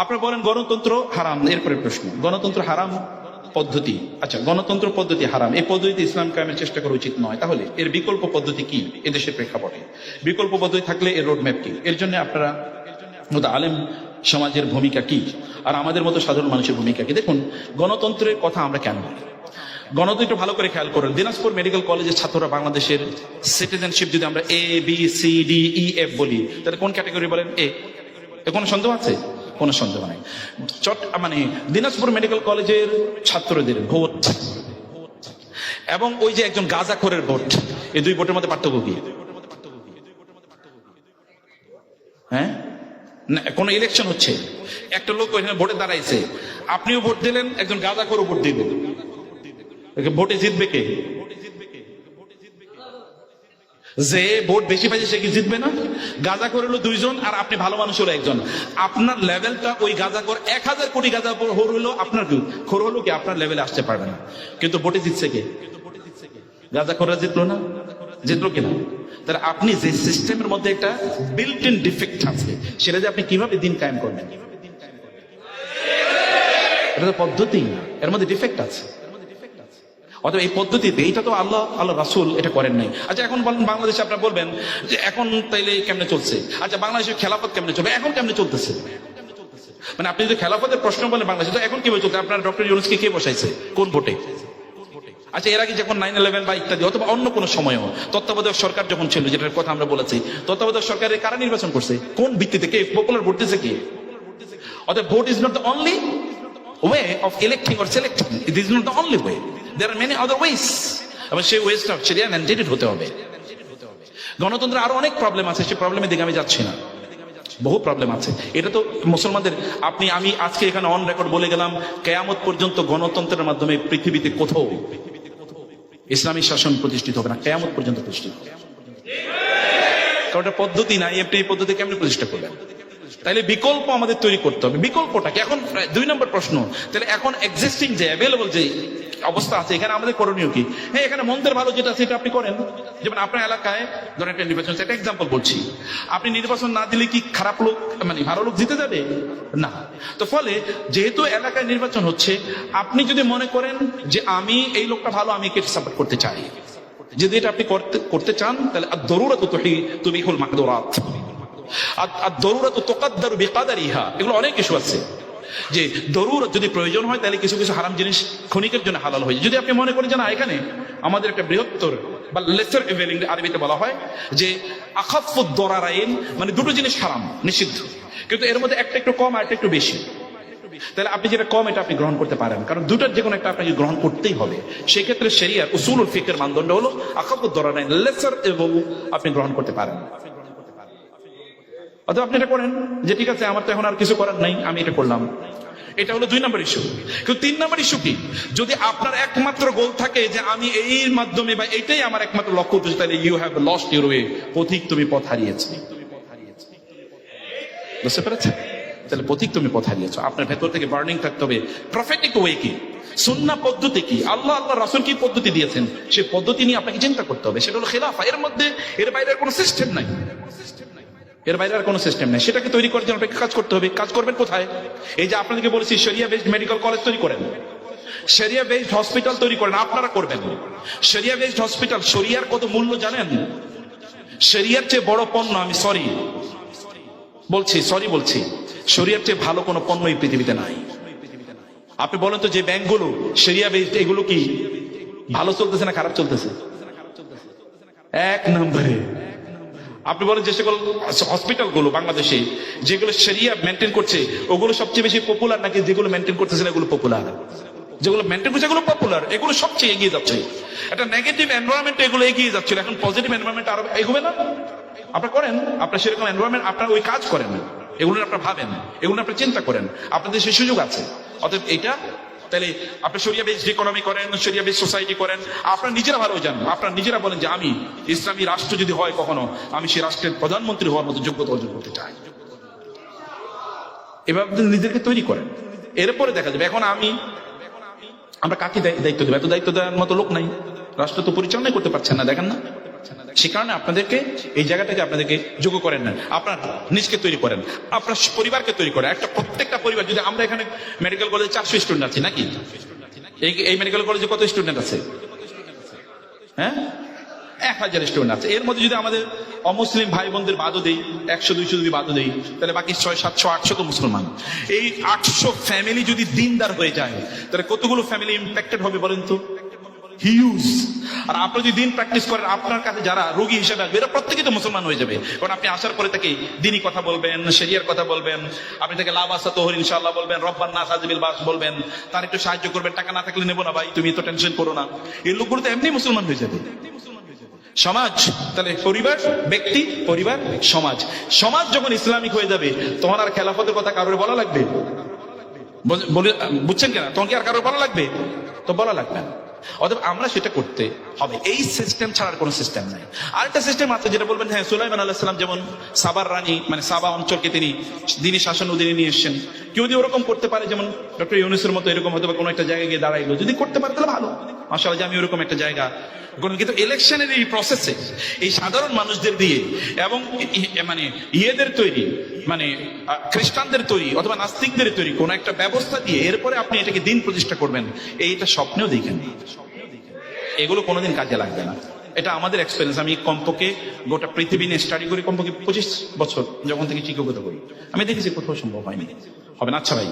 আপনারা বলেন গণতন্ত্র হারাম এরপরে প্রশ্ন। গণতন্ত্র হারাম পদ্ধতি? আচ্ছা গণতন্ত্র পদ্ধতি হারাম। এই পদ্ধতিতে ইসলাম কায়েমের চেষ্টা করা উচিত নয়। তাহলে এর বিকল্প পদ্ধতি কি? এদেশের প্রেক্ষাপটে। বিকল্প পদ্ধতি থাকলে এর রোডম্যাপ কি? এর জন্য আপনারা মতো আলেম সমাজের ভূমিকা কি? আর আমাদের মতো সাধারণ মানুষের ভূমিকা কি? দেখুন, গণতন্ত্রের কথা আমরা কেন বলি? গণতন্ত্র ভালো করে খেয়াল করেন। দিনাজপুর মেডিকেল কলেজের ছাত্ররা বাংলাদেশের সিটিজেনশিপ যদি আমরা A B C D E F বলি, তাহলে কোন ক্যাটাগরি বলেন? এ কোনো সন্দেহ আছে? কোনো সন্দেহ নাই। চট মানে দিনাজপুর মেডিকেল কলেজের ছাত্রদের ভোট। এবং ওই যে একজন গাজাখোরের ভোট। এই দুই ভোটের মধ্যে পার্থক্য কি? হ্যাঁ? না, কোনো ইলেকশন হচ্ছে। একটা লোক ওইখানে ভোটে দাঁড়াইছে। আপনিও ভোট দিলেন, একজন গাঁজাখোরও ভোট দিলেন ভোটে জিতবে কে? যে ভোট বেশি পাইছে সে কি জিতবে না? গাঁজা করে হলো দুইজন আর আপনি ভালো মানুষ হলো একজন। আপনার লেভেলটা ওই গাঁজা কর এক হাজার কোটি গাঁজা হোর হলো আপনার খোর হলো কি আপনার লেভেলে আসতে পারবে না। কিন্তু ভোটে জিতছে কে? গাঁজা খোররা জিতলো না? জিতলো কিনা? তাহলে আপনি যে সিস্টেমের মধ্যে একটা বিল্ট ইন ডিফেক্ট আছে, সেটা যে আপনি কীভাবে দিন কায়েম করবেন? এটা পদ্ধতি এর মধ্যে ডিফেক্ট আছে। অতএব এই পদ্ধতিতে এইটা তো আল্লাহ আল্লাহ রাসুল এটা করেন নাই। আচ্ছা এখন বলেন, বাংলাদেশে আপনারা বলবেন যে এখন তাইলে কেমনে চলছে? আচ্ছা বাংলাদেশের খেলাফত কেমনে চলবে? এখন কেমনে চলতেছে? মানে আপনি যদি খেলাফতের প্রশ্ন বলেন বাংলাদেশে, তো এখন কীভাবে চলছে আপনার ডক্টর ইউনুসকে কে বসাইছে? কোন ভোটে? আচ্ছা এর আগে যখন নাইন ইলেভেন বা ইত্যাদি, অথবা অন্য কোনো সময়ও তত্ত্বাবধায়ক সরকার যখন ছিল, যেটার কথা আমরা বলেছি, তত্ত্বাবধায়ক সরকারের কারা নির্বাচন করছে? কোন ভিত্তিতে কে? পপুলার ভোট দিচ্ছে কে? অতএব vote is not the only way of electing or selecting it is not the only way there are many other ways এবং সেই ওয়েসটা সেরিয়া ম্যান্ডেটেড হতে হবে। গণতন্ত্রের আরও অনেক প্রবলেম আছে, সেই প্রবলেমের দিকে আমি যাচ্ছি না। বহু প্রবলেম আছে। এটা তো মুসলমানদের, আপনি, আমি আজকে এখানে অন রেকর্ড বলে গেলাম, কেয়ামত পর্যন্ত গণতন্ত্রের মাধ্যমে পৃথিবীতে কোথাও ইসলামী শাসন প্রতিষ্ঠিত হবে না। কেয়ামত পর্যন্ত প্রতিষ্ঠিত। কারণ পদ্ধতি নাই আপনি এই পদ্ধতি কেমনি প্রতিষ্ঠা করবেন? তাহলে বিকল্প আমাদের তৈরি করতে হবে। বিকল্পটা কি? এখন দুই নম্বর প্রশ্ন তাহলে এখন এক্সিস্টিং যে অ্যাভেলেবল যে অবস্থা আছে, এখানে আমাদের করণীয় কি? হ্যাঁ এখানে মন্দের ভালো যেটা, সেটা আপনি করেন। যেমন আপনার এলাকায়, ধরেন একটা নির্বাচন একটা এক্সাম্পল বলছি। আপনি নির্বাচন না দিলে কি খারাপ লোক মানে ভালো লোক জিতে যাবে? না। তো ফলে, যেহেতু এলাকায় নির্বাচন হচ্ছে, আপনি যদি মনে করেন যে আমি এই লোকটা ভালো, আমি একে সাপোর্ট করতে চাই। যদি এটা আপনি করতে করতে চান, তাহলে আর দরুরা তো তুমি ইহুল মাকদুরাত। আর দরুরা তো তোকাদ্দার বেকাদারিহা, এগুলো অনেক ইস্যু আছে। যে দরুর যদি প্রয়োজন হয়, তাহলে কিছু কিছু হারাম জিনিস ক্ষণিকের জন্য হালাল হয়ে যদি আপনি মনে করেন যে না, এখানে আমাদের একটা বৃহত্তর বা লেসার ইভেলিং আরবিতে বলা হয়, যে আখাফুদ দরারাইন মানে দুটো জিনিস হারাম, নিষিদ্ধ। কিন্তু এর মধ্যে একটা একটু কম আর একটা একটু বেশি। তাহলে আপনি যেটা কম, এটা আপনি গ্রহণ করতে পারেন। কারণ দুটার যে কোনো একটা আপনাকে গ্রহণ করতেই হবে। সেক্ষেত্রে সেরিয়ার উসুল ফিকের মানদণ্ড হলো ধরনের লেসার এবং আপনি গ্রহণ করতে পারেন। অথবা আপনি এটা করেন যে, ঠিক আছে, আমার তো এখন আর কিছু করার নাই, আমি এটা করলাম। এটা হলো দুই নম্বর ইস্যু কিন্তু তিন নম্বর ইস্যু কি? যদি আপনার একমাত্র গোল থাকে যে, আমি এই মাধ্যমে বা এটাই আমার একমাত্র লক্ষ্য উদ্দেশ্য, তাহলে you have lost your way পথিক তুমি পথ হারিয়েছে। বুঝতে পেরেছেন? তাহলে পথিক তুমি পথ হারিয়েছো। আপনার ভেতর থেকে বার্নিং থাকতে হবে। প্রফেটিক ওয়ে কি? সুন্না পদ্ধতি কি? আল্লাহ আল্লাহ রাসুল কি পদ্ধতি দিয়েছেন? সেই পদ্ধতি নিয়ে আপনাকে চিন্তা করতে হবে। সেটা হলো খেলাফা। এর মধ্যে, এর বাইরে কোনো সিস্টেম নাই। এর বাইরে আর কোনো সিস্টেম নেই। সেটাকে তৈরি করার জন্য আপনাকে কাজ করতে হবে। কাজ করবেন কোথায়? এই যে আপনাদেরকে বলেছি শরিয়া বেসড মেডিকেল কলেজ তৈরি করেন। শরিয়া বেসড হসপিটাল তৈরি করেন, আপনারা করবেন। শরিয়া বেসড হসপিটাল শরিয়ার কত মূল্য জানেন? শরিয়ার চেয়ে বড় পণ্য আমি সরি বলছি সরি বলছি, শরিয়ার চেয়ে ভালো কোনো পণ্য এই পৃথিবীতে নাই। আপনি বলেন তো যে ব্যাংকগুলো শরিয়া বেসড এগুলো কি ভালো চলতেছে না খারাপ চলতেছে? এক নম্বরে। আপনি বলেন যে সকল হসপিটালগুলো বাংলাদেশে যেগুলো সেরিয়া মেনটেন করছে, ওগুলো সবচেয়ে বেশি পপুলার নাকি যেগুলো মেনটেন করতেছে না এগুলো পপুলার যেগুলো মেনটেন করছে এগুলো পপুলার এগুলো সবচেয়ে এগিয়ে যাচ্ছে। একটা নেগেটিভ এনভায়রনমেন্ট এগুলো এগিয়ে যাচ্ছিল এখন পজিটিভ এনভায়রনমেন্ট আরও এগোবে না? আপনার করেন আপনার সেরকম এনভায়রনমেন্ট আপনার ওই কাজ করেন এগুলো আপনার ভাবেন এগুলো আপনার চিন্তা করেন। আপনাদের সেই সুযোগ আছে। অতএব এটা তাহলে আপনি সরিয়া বেস ইকোনমি করেন সরিয়া বেস সোসাইটি করেন, আপনার নিজেরা ভালো জানেন। আপনার নিজেরা বলেন যে আমি ইসলামী রাষ্ট্র যদি হয় কখনো, আমি সেই রাষ্ট্রের প্রধানমন্ত্রী হওয়ার মতো যোগ্যতা অর্জন করতে চাই। এভাবে নিজেদেরকে তৈরি করেন। এরপরে দেখা যাবে, এখন আমি, আমরা কাকে দায়- দায়িত্ব দেবো? এত দায়িত্ব দেওয়ার মতো লোক নাই। রাষ্ট্র তো পরিচালনাই করতে পারছেন না, দেখেন না। সে কারণে আপনাদেরকে এই জায়গাটাকে আপনাদেরকে যোগ্য করেন না, আপনার নিজকে তৈরি করেন। আপনার পরিবারকে তৈরি করেন। একটা প্রত্যেকটা পরিবার, যদি আমরা এখানে মেডিকেল কলেজে চারশো স্টুডেন্ট আছি নাকি? এই মেডিকেল কলেজে কত স্টুডেন্ট আছে? হ্যাঁ? এক হাজার স্টুডেন্ট আছে। এর মধ্যে যদি আমাদের অমুসলিম ভাই বোনদের বাদও দেই, একশো, দুইশো যদি বাদও দেই, তাহলে বাকি ছয়, সাতশো, আটশো তো মুসলমান। এই আটশো ফ্যামিলি যদি দিনদার হয়ে যায়, তাহলে কতগুলো ফ্যামিলি ইম্প্যাক্টেড হবে বলেন তো? হিউজ আর আপনি যদি দিন প্র্যাকটিস করেন, আপনার কাছে যারা রোগী হিসেবে আসবে, এরা প্রত্যেকেই তো মুসলমান হয়ে যাবে। কারণ আপনি আসার পরে তাকে দিনই কথা বলবেন শরিয়ার কথা বলবেন, আপনি তাকে লাভ আসা তোহর ইনশাল্লাহ বলবেন, রব্বান না সাজিবিল বাস বলবেন, তার একটু সাহায্য করবেন, টাকা না থাকলে নেব না ভাই, তুমি তো টেনশন করো না। এই লোকগুলো তো এমনি মুসলমান হয়ে যাবে। সমাজ, তাহলে পরিবার, ব্যক্তি, পরিবার, সমাজ। সমাজ যখন ইসলামিক হয়ে যাবে তখন আর খেলাফতের কথা কারোর বলা লাগবে? বুঝছেন কেনা? তখন কি আর কারোর বলা লাগবে? তো বলা লাগবে না। অতএব আমরা সেটা করতে হবে। এই সিস্টেম ছাড়ার কোনো সিস্টেম নাই। আরেকটা সিস্টেম আছে যেটা বলবেন হ্যাঁ সুলাইমান আল্লাহ সাল্লাম যেমন সাবার রানী মানে সাবা অঞ্চলকে তিনি দিনী শাসন অধীনে নিয়ে এসছেন। কেউ যদি ওরকম করতে পারে, যেমন ডক্টর ইউনুসের মতো এরকম হয়তো কোনো একটা জায়গায় গিয়ে দাঁড়াইলো। যদি করতে পারে, তাহলে ভালো। মাসাল আমি ওরকম একটা জায়গা কিন্তু ইলেকশনের এই প্রসেসে এই সাধারণ মানুষদের দিয়ে এবং মানে ইয়েদের তৈরি মানে খ্রিস্টানদের তৈরি অথবা নাস্তিকদের তৈরি কোন একটা ব্যবস্থা দিয়ে এরপরে আপনি এটাকে দিন প্রতিষ্ঠা করবেন, এইটা স্বপ্নেও দেখেন এগুলো কোনোদিন কাজে লাগবে না। এটা আমাদের এক্সপিরিয়েন্স আমি কমপক্ষে গোটা পৃথিবী নিয়ে স্টাডি করি, কমপক্ষে পঁচিশ বছর যখন থেকে চিকিৎসা করি। আমি দেখেছি কোথাও সম্ভব হয়নি। হবে না? আচ্ছা ভাই।